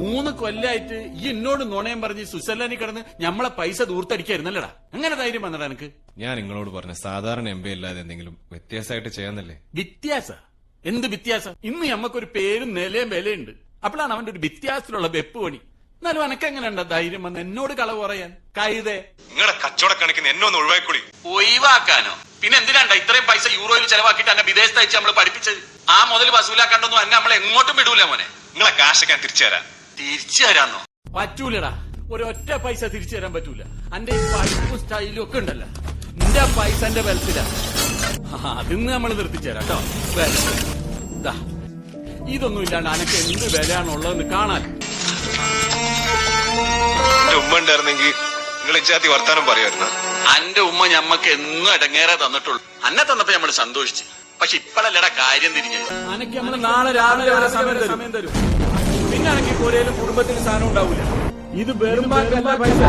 മൂന്ന് കൊല്ലായിട്ട് ഈ എന്നോട് നുണയം പറഞ്ഞ് സ്വിറ്റ്സർലാൻഡിൽ കിടന്ന് ഞമ്മളെ പൈസ ദൂർത്തടിക്കായിരുന്നല്ലടാ? അങ്ങനെ ധൈര്യം വന്നടാ എനിക്ക് ഞാൻ നിങ്ങളോട് പറഞ്ഞ സാധാരണ എം പി അല്ലാതെ എന്തെങ്കിലും വ്യത്യാസമായിട്ട് ചെയ്യാന്നല്ലേ? വ്യത്യാസ? എന്ത് വ്യത്യാസം? ഇന്ന് ഞമ്മക്കൊരു പേരും നിലയും വിലയുണ്ട്. അപ്പോഴാണ് അവന്റെ ഒരു വ്യത്യാസത്തിലുള്ള വെപ്പ് പണി. എന്നാലും എനക്കെങ്ങനെയുണ്ട ധൈര്യം വന്ന് എന്നോട് കളവ് പറയാൻ? കൈതേ. നിങ്ങളുടെ കച്ചവട കണക്കിന് എന്നെ ഒന്ന് ഒഴിവാക്കൂടി ഒഴിവാക്കാനോ? പിന്നെ എന്തിനാണ്ട ഇത്രയും പൈസ യൂറോയിൽ ചെലവാക്കിയിട്ട് എന്നെ വിദേശത്ത് അയച്ച് നമ്മൾ പഠിപ്പിച്ചത്? ആ മുതൽ വസൂലാക്കാണ്ടൊന്നും എന്നെ നമ്മളെ എങ്ങോട്ടും വിടൂല മോനെ. നിങ്ങളെ കാശൊക്കെ ഞാൻ തിരിച്ചു തരാം തിരിച്ചു തരാന്നോ? പറ്റൂലടാ. ഒരൊറ്റ പൈസ തിരിച്ചു തരാൻ പറ്റൂല. അന്റെ ഈ പൈപ്പും സ്റ്റൈലും ഒക്കെ ഉണ്ടല്ലോ. നിന്റെ പൈസ എന്റെ ബലത്തിലാ അതിന്ന് നമ്മൾ നിർത്തിച്ചേരാം കേട്ടോ. ഇതൊന്നും ഇല്ലാണ്ട് അനക്ക് എന്ത് വിലയാണുള്ളതെന്ന് കാണാൻ. എന്റെ ഉമ്മ ഉണ്ടായിരുന്നെങ്കിൽ നിങ്ങൾ ഇച്ചാത്തി വർത്താനം പറയുമായിരുന്നു. അന്റെ ഉമ്മ ഞമ്മക്ക് എന്നും ഇടങ്ങേറെ തന്നിട്ടുള്ളൂ. അന്നെ തന്നപ്പോ നമ്മൾ സന്തോഷിച്ചു. പക്ഷെ ഇപ്പഴല്ലടാ കാര്യം തിരിഞ്ഞു അനക്ക് നമ്മൾ നാളെ രാവിലെ വരെ സമയം തരും. അനക്ക് കോരയിലും കുടുംബത്തിന് സാധനം ഉണ്ടാവില്ല ഇത് വെറും പൈസ